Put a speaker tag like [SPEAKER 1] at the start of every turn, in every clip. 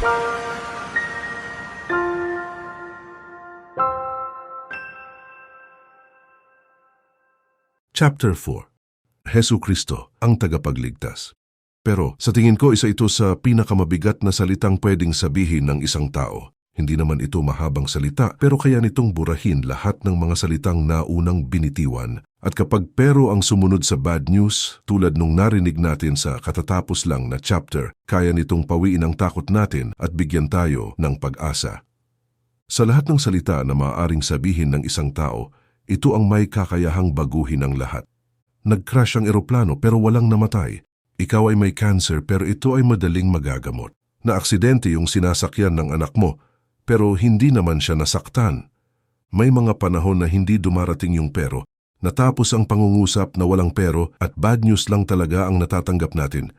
[SPEAKER 1] Chapter 4 Hesu Kristo, ang tagapagligtas. Pero sa tingin ko isa ito sa pinakamabigat na salitang pwedeng sabihin ng isang tao. Hindi naman ito mahabang salita pero kaya nitong burahin lahat ng mga salitang naunang binitiwan. At kapag pero ang sumunod sa bad news, tulad nung narinig natin sa katatapos lang na chapter, kaya nitong pawiin ang takot natin at bigyan tayo ng pag-asa. Sa lahat ng salita na maaaring sabihin ng isang tao, ito ang may kakayahang baguhin ang lahat. Nag-crash ang eroplano pero walang namatay. Ikaw ay may cancer pero ito ay madaling magagamot. Na aksidente yung sinasakyan ng anak mo pero hindi naman siya nasaktan. May mga panahon na hindi dumarating yung pero, natapos ang pangungusap na walang pero at bad news lang talaga ang natatanggap natin.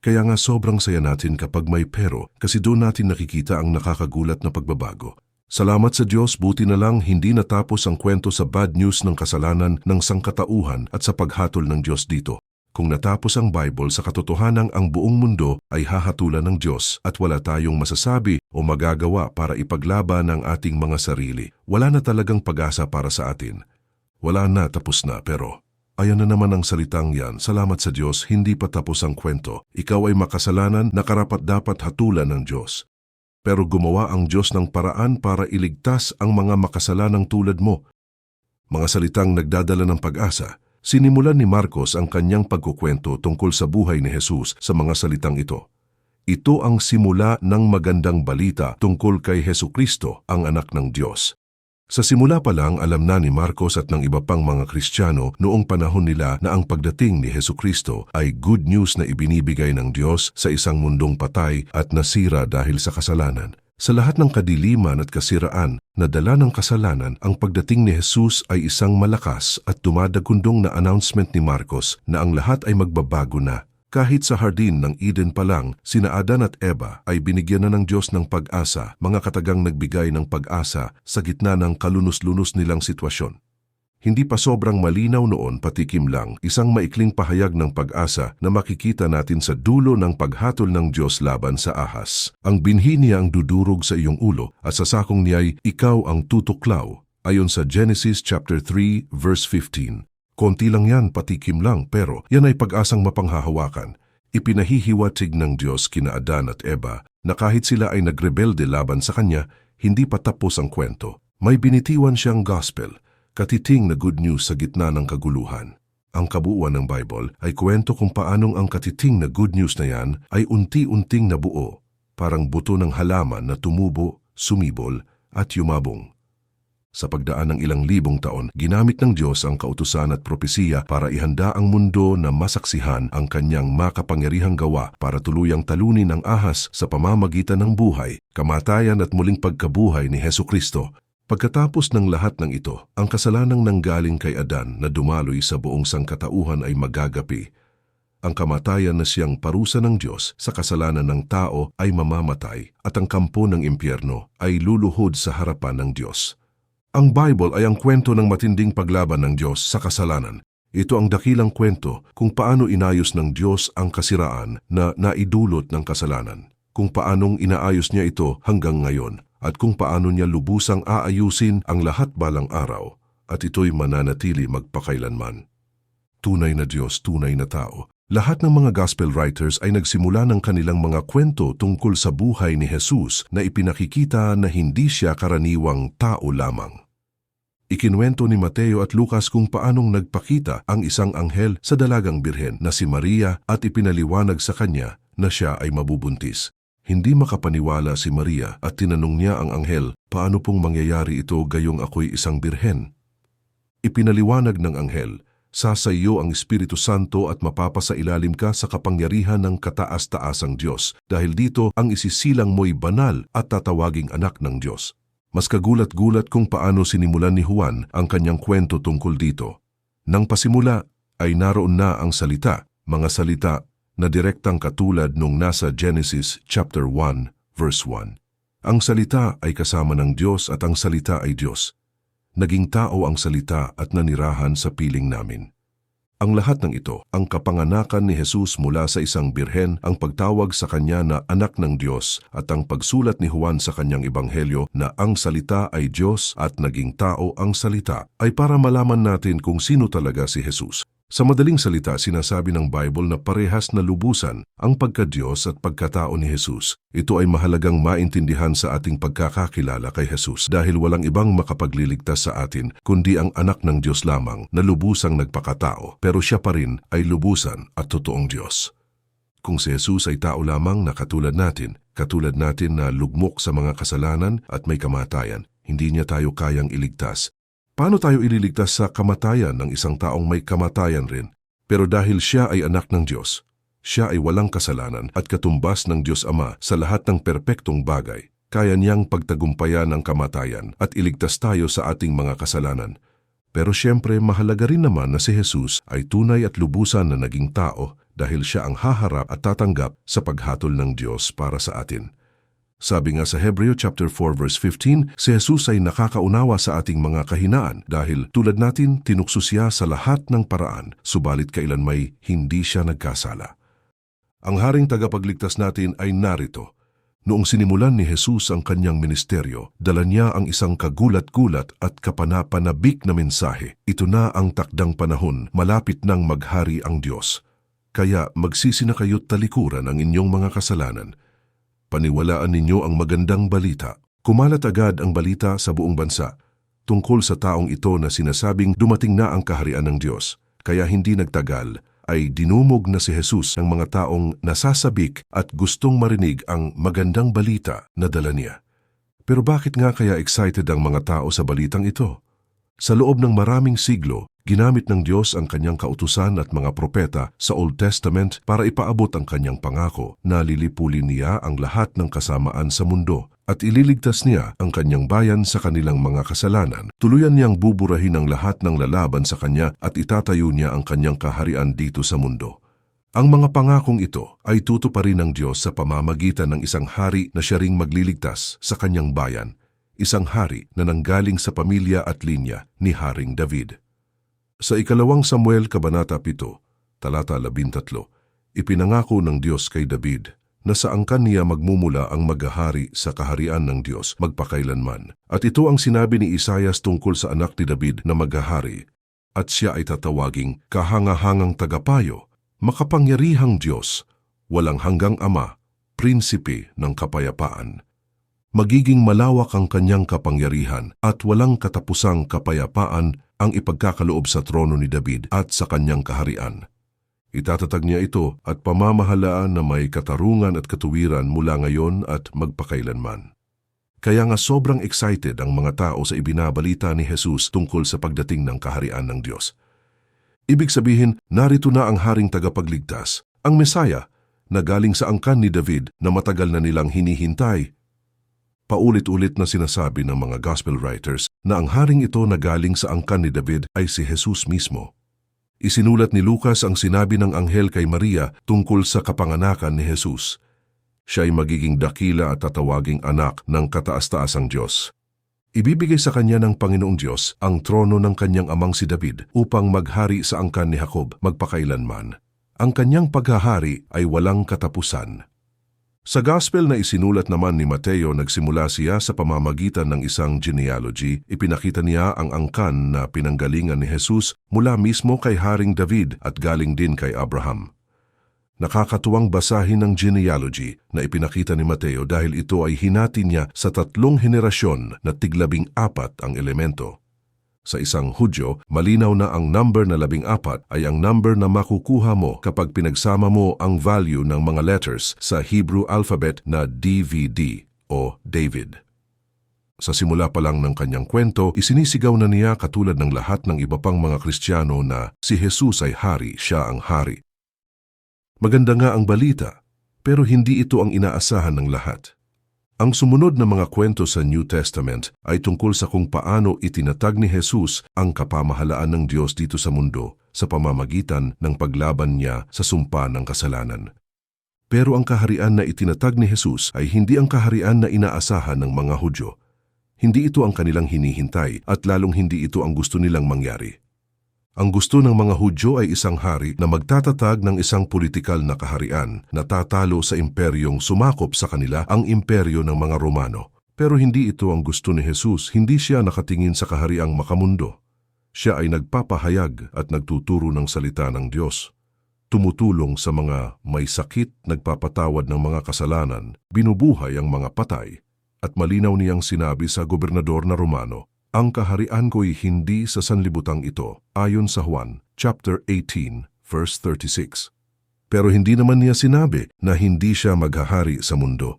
[SPEAKER 1] Kaya nga sobrang saya natin kapag may pero kasi doon natin nakikita ang nakakagulat na pagbabago. Salamat sa Diyos, buti na lang hindi natapos ang kwento sa bad news ng kasalanan ng sangkatauhan at sa paghatol ng Diyos dito. Kung natapos ang Bible sa katotohanan ang buong mundo ay hahatulan ng Diyos at wala tayong masasabi o magagawa para ipaglaban ang ating mga sarili. Wala na talagang pag-asa para sa atin. Wala na, tapos na, pero ayan na naman ang salitang yan. Salamat sa Diyos, hindi pa tapos ang kwento. Ikaw ay makasalanan na karapat dapat hatulan ng Diyos. Pero gumawa ang Diyos ng paraan para iligtas ang mga makasalanang tulad mo. Mga salitang nagdadala ng pag-asa. Sinimulan ni Marcos ang kanyang pagkukwento tungkol sa buhay ni Jesus sa mga salitang ito. Ito ang simula ng magandang balita tungkol kay Hesu Kristo, ang anak ng Diyos. Sa simula pa lang alam na ni Marcos at ng iba pang mga Kristiyano noong panahon nila na ang pagdating ni Hesu Kristo ay good news na ibinibigay ng Diyos sa isang mundong patay at nasira dahil sa kasalanan. Sa lahat ng kadiliman at kasiraan na dala ng kasalanan, ang pagdating ni Jesus ay isang malakas at dumadagundong na announcement ni Marcos na ang lahat ay magbabago na. Kahit sa hardin ng Eden pa lang, sina Adan at Eva ay binigyan na ng Diyos ng pag-asa, mga katagang nagbigay ng pag-asa sa gitna ng kalunos-lunos nilang sitwasyon. Hindi pa sobrang malinaw noon patikim lang isang maikling pahayag ng pag-asa na makikita natin sa dulo ng paghatol ng Diyos laban sa ahas. Ang binhi niya ang dudurog sa iyong ulo at sa sakong niya'y ikaw ang tutuklaw ayon sa Genesis chapter 3 verse 15. Konti lang yan, patikim lang, pero yan ay pag-asang mapanghahawakan. Ipinahihiwatig ng Diyos kina Adan at Eva na kahit sila ay nagrebelde laban sa Kanya, hindi pa tapos ang kwento. May binitiwan siyang gospel katiting na good news sa gitna ng kaguluhan. Ang kabuuan ng Bible ay kwento kung paanong ang katiting na good news na yan ay unti-unting nabuo, parang buto ng halaman na tumubo, sumibol at yumabong. Sa pagdaan ng ilang libong taon, ginamit ng Diyos ang kautusan at propesiya para ihanda ang mundo na masaksihan ang kanyang makapangyarihang gawa para tuluyang talunin ang ahas sa pamamagitan ng buhay, kamatayan at muling pagkabuhay ni Heso Kristo Pagkatapos ng lahat ng ito, ang kasalanang nanggaling kay Adan na dumaloy sa buong sangkatauhan ay magagapi. Ang kamatayan na siyang parusa ng Diyos sa kasalanan ng tao ay mamamatay at ang kampo ng impyerno ay luluhod sa harapan ng Diyos. Ang Bible ay ang kwento ng matinding paglaban ng Diyos sa kasalanan. Ito ang dakilang kwento kung paano inayos ng Diyos ang kasiraan na naidulot ng kasalanan, kung paanong inaayos niya ito hanggang ngayon at kung paano niya lubusang aayusin ang lahat balang araw at ito'y mananatili magpakailanman. Tunay na Diyos, tunay na tao. Lahat ng mga gospel writers ay nagsimula ng kanilang mga kwento tungkol sa buhay ni Jesus na ipinakikita na hindi siya karaniwang tao lamang. Ikinwento ni Mateo at Lucas kung paanong nagpakita ang isang anghel sa dalagang birhen na si Maria at ipinaliwanag sa kanya na siya ay mabubuntis. Hindi makapaniwala si Maria at tinanong niya ang anghel, paano pong mangyayari ito gayong ako'y isang birhen? Ipinaliwanag ng anghel, sasayo ang Espiritu Santo at mapapasailalim ka sa kapangyarihan ng kataas-taasang Diyos dahil dito ang isisilang mo'y banal at tatawaging anak ng Diyos. Mas kagulat-gulat kung paano sinimulan ni Juan ang kanyang kwento tungkol dito. Nang pasimula ay naroon na ang salita, mga salita na direktang katulad nung nasa Genesis chapter 1 verse 1. Ang salita ay kasama ng Diyos at ang salita ay Diyos. Naging tao ang salita at nanirahan sa piling namin. Ang lahat ng ito, ang kapanganakan ni Jesus mula sa isang birhen, ang pagtawag sa kanya na anak ng Diyos at ang pagsulat ni Juan sa kanyang ebanghelyo na ang salita ay Diyos at naging tao ang salita ay para malaman natin kung sino talaga si Jesus. Sa madaling salita, sinasabi ng Bible na parehas na lubusan ang pagka-Diyos at pagkatao ni Jesus. Ito ay mahalagang maintindihan sa ating pagkakakilala kay Jesus dahil walang ibang makapagliligtas sa atin kundi ang anak ng Diyos lamang na lubusang nagpakatao pero siya pa rin ay lubusan at totoong Diyos. Kung si Jesus ay tao lamang na katulad natin, katulad natin na lugmok sa mga kasalanan at may kamatayan, hindi niya tayo kayang iligtas Paano tayo ililigtas sa kamatayan ng isang taong may kamatayan rin? Pero dahil siya ay anak ng Diyos, siya ay walang kasalanan at katumbas ng Diyos Ama sa lahat ng perpektong bagay. Kaya niyang pagtagumpayan ang kamatayan at iligtas tayo sa ating mga kasalanan. Pero siyempre mahalaga rin naman na si Jesus ay tunay at lubusan na naging tao dahil siya ang haharap at tatanggap sa paghatol ng Diyos para sa atin. Sabi nga sa Hebreo chapter 4 verse 15, si Jesus ay nakakaunawa sa ating mga kahinaan dahil tulad natin tinukso siya sa lahat ng paraan, subalit kailan may hindi siya nagkasala. Ang haring tagapagligtas natin ay narito. Noong sinimulan ni Jesus ang kanyang ministeryo, dala niya ang isang kagulat-gulat at kapanapanabik na mensahe. Ito na ang takdang panahon, malapit nang maghari ang Diyos. Kaya magsisi na kayo't talikuran ang inyong mga kasalanan Paniwalaan ninyo ang magandang balita. Kumalat agad ang balita sa buong bansa tungkol sa taong ito na sinasabing dumating na ang kaharian ng Diyos. Kaya hindi nagtagal ay dinumog na si Jesus ng mga taong nasasabik at gustong marinig ang magandang balita na dala niya. Pero bakit nga kaya excited ang mga tao sa balitang ito? Sa loob ng maraming siglo, ginamit ng Diyos ang kanyang kautusan at mga propeta sa Old Testament para ipaabot ang kanyang pangako na lilipulin niya ang lahat ng kasamaan sa mundo at ililigtas niya ang kanyang bayan sa kanilang mga kasalanan. Tuluyan niyang buburahin ang lahat ng lalaban sa kanya at itatayo niya ang kanyang kaharian dito sa mundo. Ang mga pangakong ito ay tutuparin ng Diyos sa pamamagitan ng isang hari na siya ring magliligtas sa kanyang bayan isang hari na nanggaling sa pamilya at linya ni Haring David. Sa ikalawang Samuel Kabanata 7, talata 13, ipinangako ng Diyos kay David na sa angkan niya magmumula ang maghahari sa kaharian ng Diyos magpakailanman. At ito ang sinabi ni Isayas tungkol sa anak ni David na maghahari, at siya ay tatawaging kahangahangang tagapayo, makapangyarihang Diyos, walang hanggang Ama, prinsipe ng kapayapaan magiging malawak ang kanyang kapangyarihan at walang katapusang kapayapaan ang ipagkakaloob sa trono ni David at sa kanyang kaharian. Itatatag niya ito at pamamahalaan na may katarungan at katuwiran mula ngayon at magpakailanman. Kaya nga sobrang excited ang mga tao sa ibinabalita ni Jesus tungkol sa pagdating ng kaharian ng Diyos. Ibig sabihin, narito na ang haring tagapagligtas, ang Mesaya, na galing sa angkan ni David na matagal na nilang hinihintay Paulit-ulit na sinasabi ng mga gospel writers na ang haring ito na galing sa angkan ni David ay si Jesus mismo. Isinulat ni Lucas ang sinabi ng anghel kay Maria tungkol sa kapanganakan ni Jesus. Siya ay magiging dakila at tatawaging anak ng kataas-taasang Diyos. Ibibigay sa kanya ng Panginoong Diyos ang trono ng kanyang amang si David upang maghari sa angkan ni Jacob magpakailanman. Ang kanyang paghahari ay walang katapusan. Sa gospel na isinulat naman ni Mateo, nagsimula siya sa pamamagitan ng isang genealogy. Ipinakita niya ang angkan na pinanggalingan ni Jesus mula mismo kay Haring David at galing din kay Abraham. Nakakatuwang basahin ng genealogy na ipinakita ni Mateo dahil ito ay hinati niya sa tatlong henerasyon na tiglabing apat ang elemento. Sa isang Hudyo, malinaw na ang number na labing apat ay ang number na makukuha mo kapag pinagsama mo ang value ng mga letters sa Hebrew alphabet na DVD o David. Sa simula pa lang ng kanyang kwento, isinisigaw na niya katulad ng lahat ng iba pang mga Kristiyano na si Jesus ay hari, siya ang hari. Maganda nga ang balita, pero hindi ito ang inaasahan ng lahat. Ang sumunod na mga kwento sa New Testament ay tungkol sa kung paano itinatag ni Jesus ang kapamahalaan ng Diyos dito sa mundo sa pamamagitan ng paglaban niya sa sumpa ng kasalanan. Pero ang kaharian na itinatag ni Jesus ay hindi ang kaharian na inaasahan ng mga Hudyo. Hindi ito ang kanilang hinihintay at lalong hindi ito ang gusto nilang mangyari. Ang gusto ng mga Hudyo ay isang hari na magtatatag ng isang politikal na kaharian na tatalo sa imperyong sumakop sa kanila ang imperyo ng mga Romano. Pero hindi ito ang gusto ni Jesus, hindi siya nakatingin sa kahariang makamundo. Siya ay nagpapahayag at nagtuturo ng salita ng Diyos. Tumutulong sa mga may sakit, nagpapatawad ng mga kasalanan, binubuhay ang mga patay, at malinaw niyang sinabi sa gobernador na Romano, ang kaharian ko'y hindi sa sanlibutang ito, ayon sa Juan, chapter 18, verse 36. Pero hindi naman niya sinabi na hindi siya maghahari sa mundo.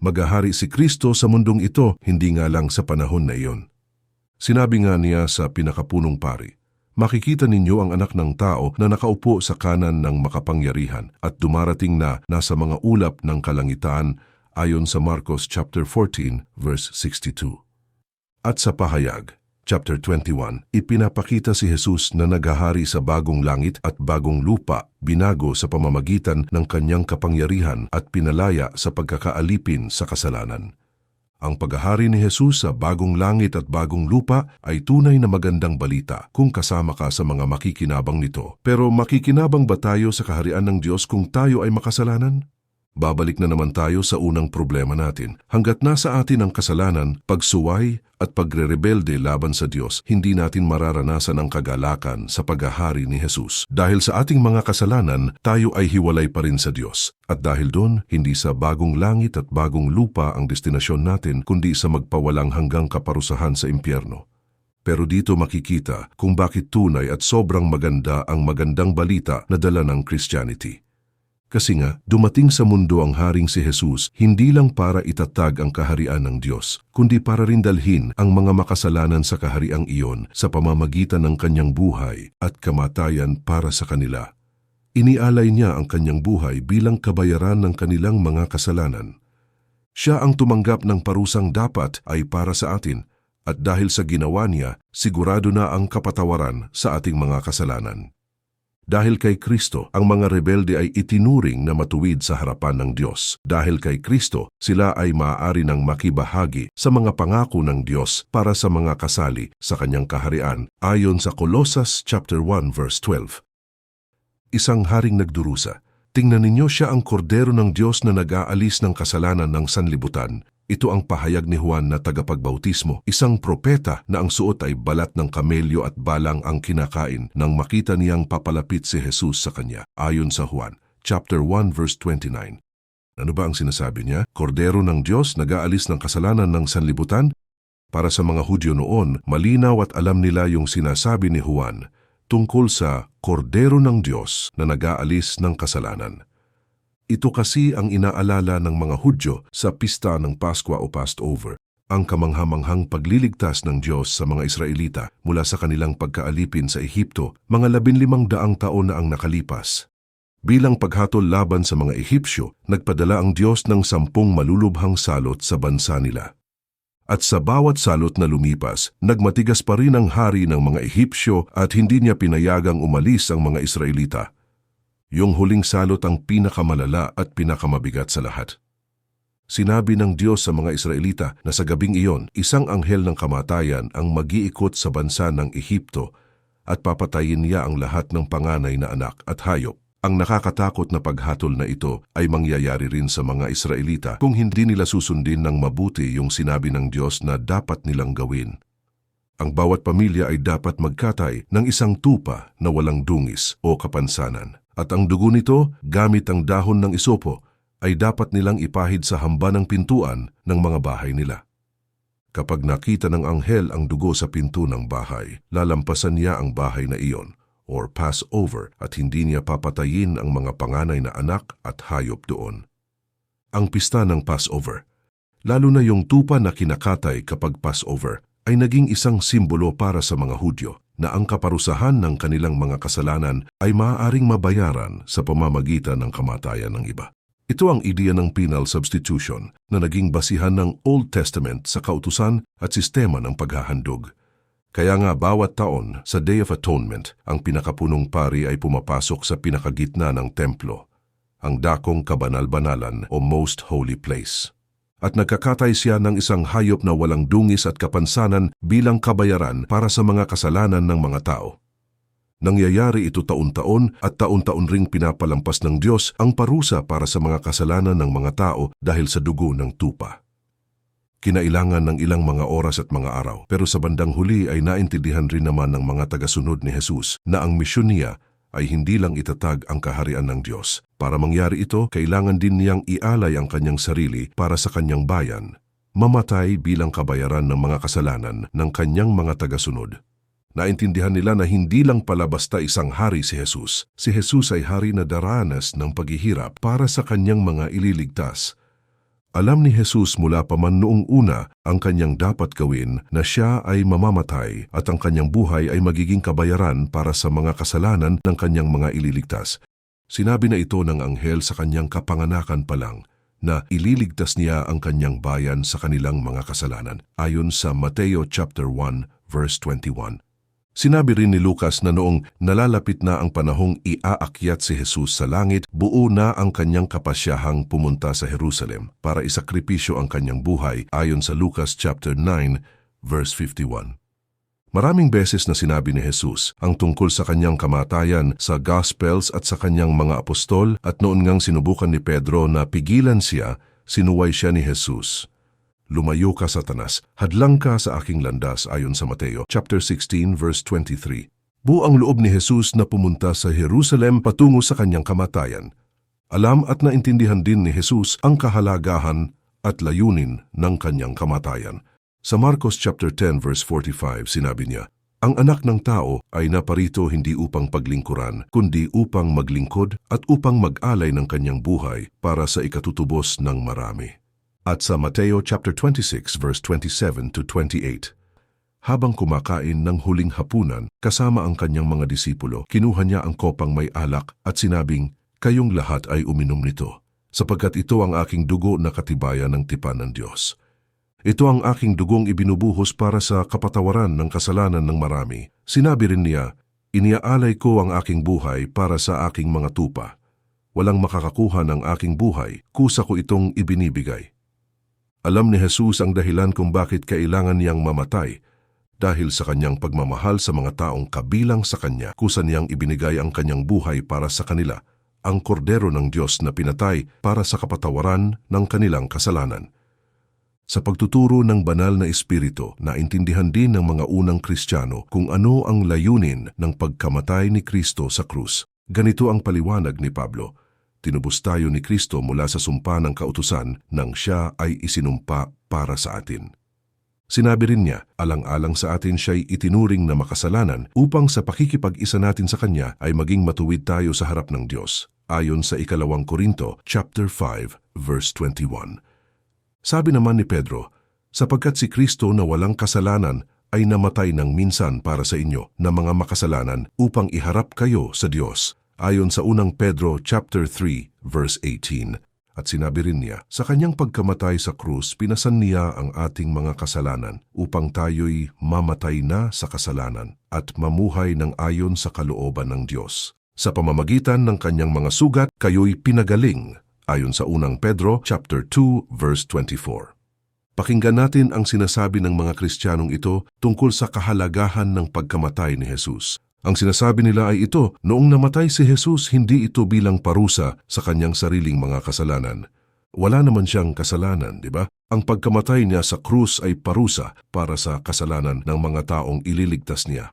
[SPEAKER 1] Maghahari si Kristo sa mundong ito, hindi nga lang sa panahon na iyon. Sinabi nga niya sa pinakapunong pari, Makikita ninyo ang anak ng tao na nakaupo sa kanan ng makapangyarihan at dumarating na nasa mga ulap ng kalangitan ayon sa Marcos chapter 14 verse 62. At sa pahayag, chapter 21, ipinapakita si Jesus na naghahari sa bagong langit at bagong lupa, binago sa pamamagitan ng kanyang kapangyarihan at pinalaya sa pagkakaalipin sa kasalanan. Ang paghahari ni Jesus sa bagong langit at bagong lupa ay tunay na magandang balita kung kasama ka sa mga makikinabang nito. Pero makikinabang ba tayo sa kaharian ng Diyos kung tayo ay makasalanan? Babalik na naman tayo sa unang problema natin. Hanggat nasa atin ang kasalanan, pagsuway at pagre-rebelde laban sa Diyos, hindi natin mararanasan ang kagalakan sa paghahari ni Jesus. Dahil sa ating mga kasalanan, tayo ay hiwalay pa rin sa Diyos. At dahil doon, hindi sa bagong langit at bagong lupa ang destinasyon natin, kundi sa magpawalang hanggang kaparusahan sa impyerno. Pero dito makikita kung bakit tunay at sobrang maganda ang magandang balita na dala ng Christianity. Kasi nga, dumating sa mundo ang Haring si Jesus hindi lang para itatag ang kaharian ng Diyos, kundi para rin dalhin ang mga makasalanan sa kahariang iyon sa pamamagitan ng kanyang buhay at kamatayan para sa kanila. Inialay niya ang kanyang buhay bilang kabayaran ng kanilang mga kasalanan. Siya ang tumanggap ng parusang dapat ay para sa atin, at dahil sa ginawa niya, sigurado na ang kapatawaran sa ating mga kasalanan. Dahil kay Kristo, ang mga rebelde ay itinuring na matuwid sa harapan ng Diyos. Dahil kay Kristo, sila ay maaari ng makibahagi sa mga pangako ng Diyos para sa mga kasali sa kanyang kaharian, ayon sa Colossus chapter 1 verse 12. Isang haring nagdurusa. Tingnan ninyo siya ang kordero ng Diyos na nag-aalis ng kasalanan ng sanlibutan. Ito ang pahayag ni Juan na tagapagbautismo, isang propeta na ang suot ay balat ng kamelyo at balang ang kinakain nang makita niyang papalapit si Jesus sa kanya, ayon sa Juan, chapter 1 verse 29. Ano ba ang sinasabi niya? Kordero ng Diyos nag-aalis ng kasalanan ng sanlibutan? Para sa mga Hudyo noon, malinaw at alam nila yung sinasabi ni Juan tungkol sa kordero ng Diyos na nag-aalis ng kasalanan. Ito kasi ang inaalala ng mga Hudyo sa pista ng Paskwa o Passover, ang kamanghamanghang pagliligtas ng Diyos sa mga Israelita mula sa kanilang pagkaalipin sa Ehipto mga labinlimang daang taon na ang nakalipas. Bilang paghatol laban sa mga Ehipsyo, nagpadala ang Diyos ng sampung malulubhang salot sa bansa nila. At sa bawat salot na lumipas, nagmatigas pa rin ang hari ng mga Ehipsyo at hindi niya pinayagang umalis ang mga Israelita yung huling salot ang pinakamalala at pinakamabigat sa lahat. Sinabi ng Diyos sa mga Israelita na sa gabing iyon, isang anghel ng kamatayan ang magiikot sa bansa ng Ehipto at papatayin niya ang lahat ng panganay na anak at hayop. Ang nakakatakot na paghatol na ito ay mangyayari rin sa mga Israelita kung hindi nila susundin ng mabuti yung sinabi ng Diyos na dapat nilang gawin. Ang bawat pamilya ay dapat magkatay ng isang tupa na walang dungis o kapansanan at ang dugo nito gamit ang dahon ng isopo ay dapat nilang ipahid sa hamba ng pintuan ng mga bahay nila. Kapag nakita ng anghel ang dugo sa pinto ng bahay, lalampasan niya ang bahay na iyon or pass over at hindi niya papatayin ang mga panganay na anak at hayop doon. Ang pista ng Passover, lalo na yung tupa na kinakatay kapag Passover, ay naging isang simbolo para sa mga Hudyo na ang kaparusahan ng kanilang mga kasalanan ay maaaring mabayaran sa pamamagitan ng kamatayan ng iba. Ito ang ideya ng penal substitution na naging basihan ng Old Testament sa kautusan at sistema ng paghahandog. Kaya nga bawat taon sa Day of Atonement, ang pinakapunong pari ay pumapasok sa pinakagitna ng templo, ang dakong kabanal-banalan o Most Holy Place at nagkakatay siya ng isang hayop na walang dungis at kapansanan bilang kabayaran para sa mga kasalanan ng mga tao. Nangyayari ito taon-taon at taon-taon ring pinapalampas ng Diyos ang parusa para sa mga kasalanan ng mga tao dahil sa dugo ng tupa. Kinailangan ng ilang mga oras at mga araw, pero sa bandang huli ay naintindihan rin naman ng mga tagasunod ni Jesus na ang misyon niya ay hindi lang itatag ang kaharian ng Diyos. Para mangyari ito, kailangan din niyang ialay ang kanyang sarili para sa kanyang bayan, mamatay bilang kabayaran ng mga kasalanan ng kanyang mga tagasunod. Naintindihan nila na hindi lang pala basta isang hari si Jesus. Si Jesus ay hari na daranas ng paghihirap para sa kanyang mga ililigtas. Alam ni Jesus mula pa man noong una ang kanyang dapat gawin na siya ay mamamatay at ang kanyang buhay ay magiging kabayaran para sa mga kasalanan ng kanyang mga ililigtas. Sinabi na ito ng anghel sa kanyang kapanganakan pa lang na ililigtas niya ang kanyang bayan sa kanilang mga kasalanan ayon sa Mateo chapter 1 verse 21. Sinabi rin ni Lucas na noong nalalapit na ang panahong iaakyat si Jesus sa langit, buo na ang kanyang kapasyahang pumunta sa Jerusalem para isakripisyo ang kanyang buhay ayon sa Lucas chapter 9 verse 51. Maraming beses na sinabi ni Jesus ang tungkol sa kanyang kamatayan sa Gospels at sa kanyang mga apostol at noon ngang sinubukan ni Pedro na pigilan siya, sinuway siya ni Jesus. Lumayo ka, Satanas, hadlang ka sa aking landas ayon sa Mateo chapter 16 verse 23. Buang loob ni Jesus na pumunta sa Jerusalem patungo sa kanyang kamatayan. Alam at naintindihan din ni Jesus ang kahalagahan at layunin ng kanyang kamatayan. Sa Marcos chapter 10 verse 45 sinabi niya, Ang anak ng tao ay naparito hindi upang paglingkuran, kundi upang maglingkod at upang mag-alay ng kanyang buhay para sa ikatutubos ng marami. At sa Mateo chapter 26 verse 27 to 28, habang kumakain ng huling hapunan kasama ang kanyang mga disipulo, kinuha niya ang kopang may alak at sinabing, Kayong lahat ay uminom nito, sapagkat ito ang aking dugo na katibayan ng tipan ng Diyos. Ito ang aking dugong ibinubuhos para sa kapatawaran ng kasalanan ng marami. Sinabi rin niya, Iniaalay ko ang aking buhay para sa aking mga tupa. Walang makakakuha ng aking buhay, kusa ko itong ibinibigay. Alam ni Jesus ang dahilan kung bakit kailangan niyang mamatay dahil sa kanyang pagmamahal sa mga taong kabilang sa kanya kusa niyang ibinigay ang kanyang buhay para sa kanila, ang kordero ng Diyos na pinatay para sa kapatawaran ng kanilang kasalanan. Sa pagtuturo ng banal na espiritu, naintindihan din ng mga unang Kristiyano kung ano ang layunin ng pagkamatay ni Kristo sa krus. Ganito ang paliwanag ni Pablo, Tinubos tayo ni Kristo mula sa sumpa ng kautusan nang siya ay isinumpa para sa atin. Sinabi rin niya, alang-alang sa atin siya'y itinuring na makasalanan upang sa pakikipag-isa natin sa Kanya ay maging matuwid tayo sa harap ng Diyos, ayon sa ikalawang Korinto, chapter 5, verse 21. Sabi naman ni Pedro, sapagkat si Kristo na walang kasalanan ay namatay ng minsan para sa inyo na mga makasalanan upang iharap kayo sa Diyos ayon sa unang Pedro chapter 3 verse 18. At sinabi rin niya, sa kanyang pagkamatay sa krus, pinasan niya ang ating mga kasalanan upang tayo'y mamatay na sa kasalanan at mamuhay ng ayon sa kalooban ng Diyos. Sa pamamagitan ng kanyang mga sugat, kayo'y pinagaling, ayon sa unang Pedro chapter 2 verse 24. Pakinggan natin ang sinasabi ng mga Kristiyanong ito tungkol sa kahalagahan ng pagkamatay ni Jesus. Ang sinasabi nila ay ito, noong namatay si Jesus, hindi ito bilang parusa sa kanyang sariling mga kasalanan. Wala naman siyang kasalanan, di ba? Ang pagkamatay niya sa krus ay parusa para sa kasalanan ng mga taong ililigtas niya.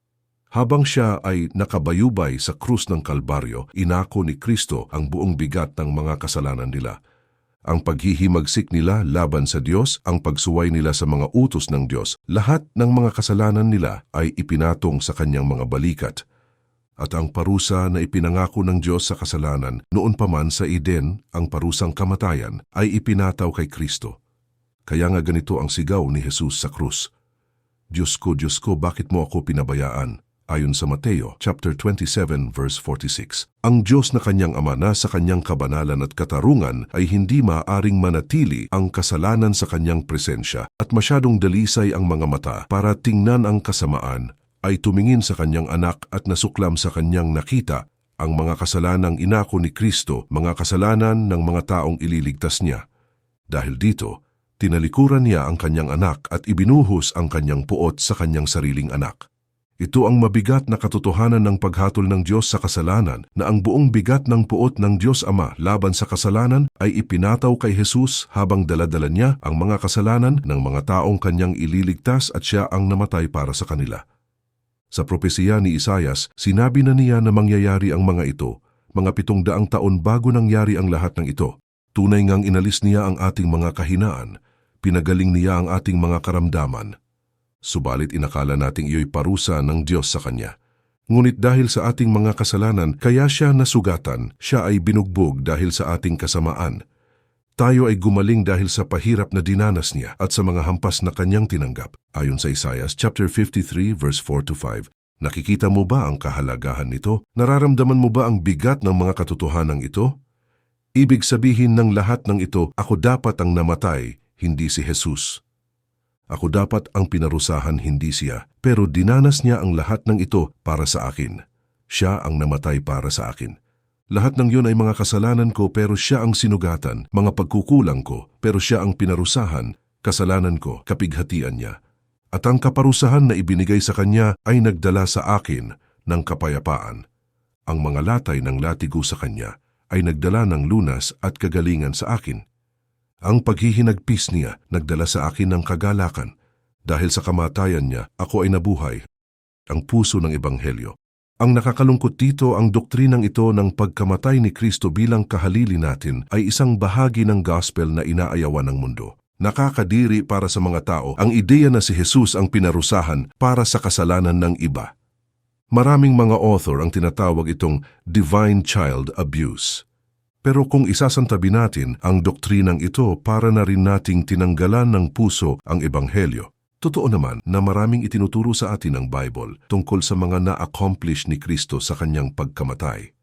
[SPEAKER 1] Habang siya ay nakabayubay sa krus ng Kalbaryo, inako ni Kristo ang buong bigat ng mga kasalanan nila ang paghihimagsik nila laban sa Diyos, ang pagsuway nila sa mga utos ng Diyos, lahat ng mga kasalanan nila ay ipinatong sa kanyang mga balikat. At ang parusa na ipinangako ng Diyos sa kasalanan noon pa man sa Eden, ang parusang kamatayan, ay ipinataw kay Kristo. Kaya nga ganito ang sigaw ni Jesus sa krus. Diyos ko, Diyos ko, bakit mo ako pinabayaan? Ayon sa Mateo chapter 27 verse 46. Ang Diyos na kanyang ama na sa kanyang kabanalan at katarungan ay hindi maaring manatili ang kasalanan sa kanyang presensya at masyadong dalisay ang mga mata para tingnan ang kasamaan ay tumingin sa kanyang anak at nasuklam sa kanyang nakita ang mga kasalanang inako ni Kristo, mga kasalanan ng mga taong ililigtas niya. Dahil dito, tinalikuran niya ang kanyang anak at ibinuhos ang kanyang puot sa kanyang sariling anak. Ito ang mabigat na katotohanan ng paghatol ng Diyos sa kasalanan na ang buong bigat ng puot ng Diyos Ama laban sa kasalanan ay ipinataw kay Jesus habang daladala niya ang mga kasalanan ng mga taong kanyang ililigtas at siya ang namatay para sa kanila. Sa propesiya ni Isayas, sinabi na niya na mangyayari ang mga ito, mga pitong daang taon bago nangyari ang lahat ng ito. Tunay ngang inalis niya ang ating mga kahinaan, pinagaling niya ang ating mga karamdaman. Subalit inakala nating iyo'y parusa ng Diyos sa Kanya. Ngunit dahil sa ating mga kasalanan, kaya siya nasugatan, siya ay binugbog dahil sa ating kasamaan. Tayo ay gumaling dahil sa pahirap na dinanas niya at sa mga hampas na kanyang tinanggap. Ayon sa Isaiah chapter 53 verse 4 to 5, nakikita mo ba ang kahalagahan nito? Nararamdaman mo ba ang bigat ng mga katotohanan ito? Ibig sabihin ng lahat ng ito, ako dapat ang namatay, hindi si Jesus. Ako dapat ang pinarusahan, hindi siya. Pero dinanas niya ang lahat ng ito para sa akin. Siya ang namatay para sa akin. Lahat ng yun ay mga kasalanan ko pero siya ang sinugatan, mga pagkukulang ko pero siya ang pinarusahan, kasalanan ko, kapighatian niya. At ang kaparusahan na ibinigay sa kanya ay nagdala sa akin ng kapayapaan. Ang mga latay ng latigo sa kanya ay nagdala ng lunas at kagalingan sa akin. Ang paghihinagpis niya nagdala sa akin ng kagalakan. Dahil sa kamatayan niya, ako ay nabuhay. Ang puso ng Ebanghelyo. Ang nakakalungkot dito ang doktrinang ito ng pagkamatay ni Kristo bilang kahalili natin ay isang bahagi ng gospel na inaayawan ng mundo. Nakakadiri para sa mga tao ang ideya na si Jesus ang pinarusahan para sa kasalanan ng iba. Maraming mga author ang tinatawag itong divine child abuse. Pero kung isasantabi natin ang doktrinang ito para na rin nating tinanggalan ng puso ang Ebanghelyo, totoo naman na maraming itinuturo sa atin ng Bible tungkol sa mga na-accomplish ni Kristo sa kanyang pagkamatay.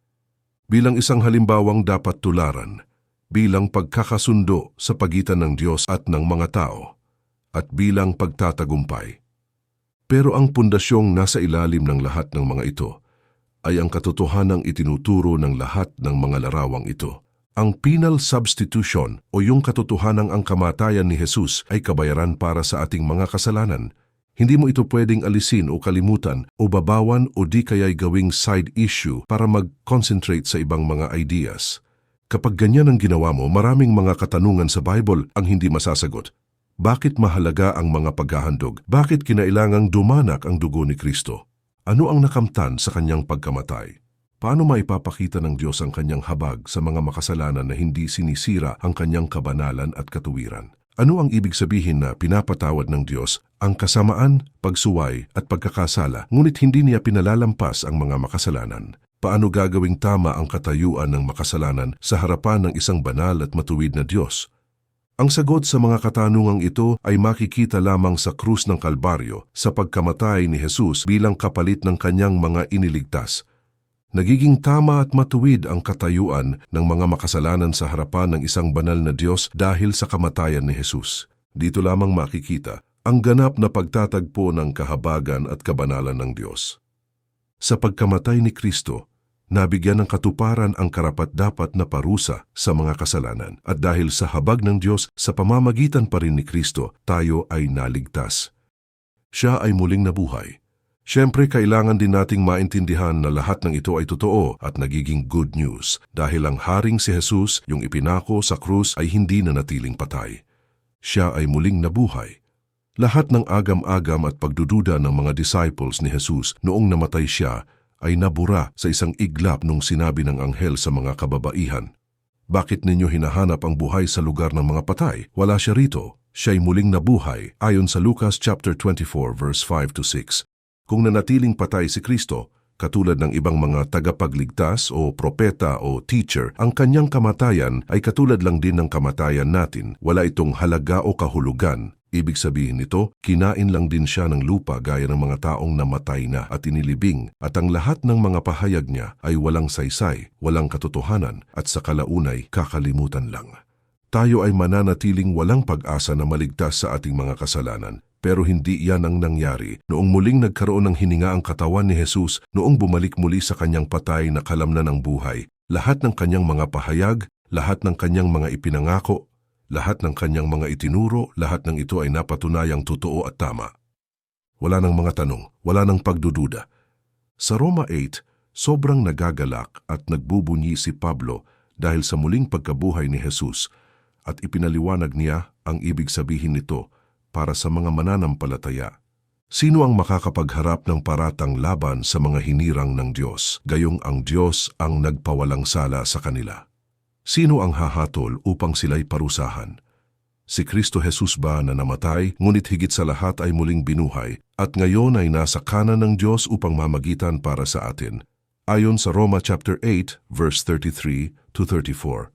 [SPEAKER 1] Bilang isang halimbawang dapat tularan, bilang pagkakasundo sa pagitan ng Diyos at ng mga tao, at bilang pagtatagumpay. Pero ang pundasyong nasa ilalim ng lahat ng mga ito ay ang katotohanang itinuturo ng lahat ng mga larawang ito. Ang penal substitution o yung katotohanang ang kamatayan ni Jesus ay kabayaran para sa ating mga kasalanan. Hindi mo ito pwedeng alisin o kalimutan o babawan o di kaya'y gawing side issue para mag-concentrate sa ibang mga ideas. Kapag ganyan ang ginawa mo, maraming mga katanungan sa Bible ang hindi masasagot. Bakit mahalaga ang mga paghahandog? Bakit kinailangang dumanak ang dugo ni Kristo? Ano ang nakamtan sa kanyang pagkamatay? Paano maipapakita ng Diyos ang kanyang habag sa mga makasalanan na hindi sinisira ang kanyang kabanalan at katuwiran? Ano ang ibig sabihin na pinapatawad ng Diyos ang kasamaan, pagsuway at pagkakasala ngunit hindi niya pinalalampas ang mga makasalanan? Paano gagawing tama ang katayuan ng makasalanan sa harapan ng isang banal at matuwid na Diyos? Ang sagot sa mga katanungang ito ay makikita lamang sa krus ng Kalbaryo sa pagkamatay ni Jesus bilang kapalit ng kanyang mga iniligtas. Nagiging tama at matuwid ang katayuan ng mga makasalanan sa harapan ng isang banal na Diyos dahil sa kamatayan ni Jesus. Dito lamang makikita ang ganap na pagtatagpo ng kahabagan at kabanalan ng Diyos. Sa pagkamatay ni Kristo, nabigyan ng katuparan ang karapat-dapat na parusa sa mga kasalanan. At dahil sa habag ng Diyos, sa pamamagitan pa rin ni Kristo, tayo ay naligtas. Siya ay muling nabuhay. Siyempre, kailangan din nating maintindihan na lahat ng ito ay totoo at nagiging good news dahil ang haring si Jesus, yung ipinako sa krus, ay hindi na natiling patay. Siya ay muling nabuhay. Lahat ng agam-agam at pagdududa ng mga disciples ni Jesus noong namatay siya ay nabura sa isang iglap nung sinabi ng anghel sa mga kababaihan. Bakit ninyo hinahanap ang buhay sa lugar ng mga patay? Wala siya rito. Siya'y muling nabuhay ayon sa Lucas chapter 24 verse 5 to 6. Kung nanatiling patay si Kristo, katulad ng ibang mga tagapagligtas o propeta o teacher, ang kanyang kamatayan ay katulad lang din ng kamatayan natin. Wala itong halaga o kahulugan. Ibig sabihin nito, kinain lang din siya ng lupa gaya ng mga taong namatay na at inilibing at ang lahat ng mga pahayag niya ay walang saysay, walang katotohanan at sa kalaunay kakalimutan lang. Tayo ay mananatiling walang pag-asa na maligtas sa ating mga kasalanan pero hindi iyan ang nangyari noong muling nagkaroon ng hininga ang katawan ni Jesus noong bumalik muli sa kanyang patay na kalamnan ng buhay. Lahat ng kanyang mga pahayag, lahat ng kanyang mga ipinangako, lahat ng kanyang mga itinuro, lahat ng ito ay napatunayang totoo at tama. Wala ng mga tanong, wala ng pagdududa. Sa Roma 8, sobrang nagagalak at nagbubunyi si Pablo dahil sa muling pagkabuhay ni Jesus at ipinaliwanag niya ang ibig sabihin nito para sa mga mananampalataya. Sino ang makakapagharap ng paratang laban sa mga hinirang ng Diyos, gayong ang Diyos ang nagpawalang sala sa kanila? Sino ang hahatol upang sila'y parusahan? Si Kristo Jesus ba na namatay, ngunit higit sa lahat ay muling binuhay, at ngayon ay nasa kanan ng Diyos upang mamagitan para sa atin, ayon sa Roma chapter 8, verse 33 to 34.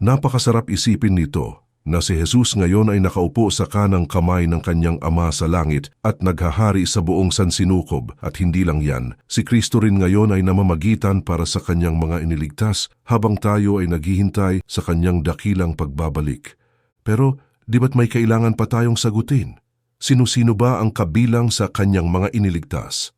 [SPEAKER 1] Napakasarap isipin nito na si Jesus ngayon ay nakaupo sa kanang kamay ng kanyang Ama sa langit at naghahari sa buong sansinukob at hindi lang yan, si Kristo rin ngayon ay namamagitan para sa kanyang mga iniligtas habang tayo ay naghihintay sa kanyang dakilang pagbabalik. Pero di ba't may kailangan pa tayong sagutin? Sino-sino ba ang kabilang sa kanyang mga iniligtas?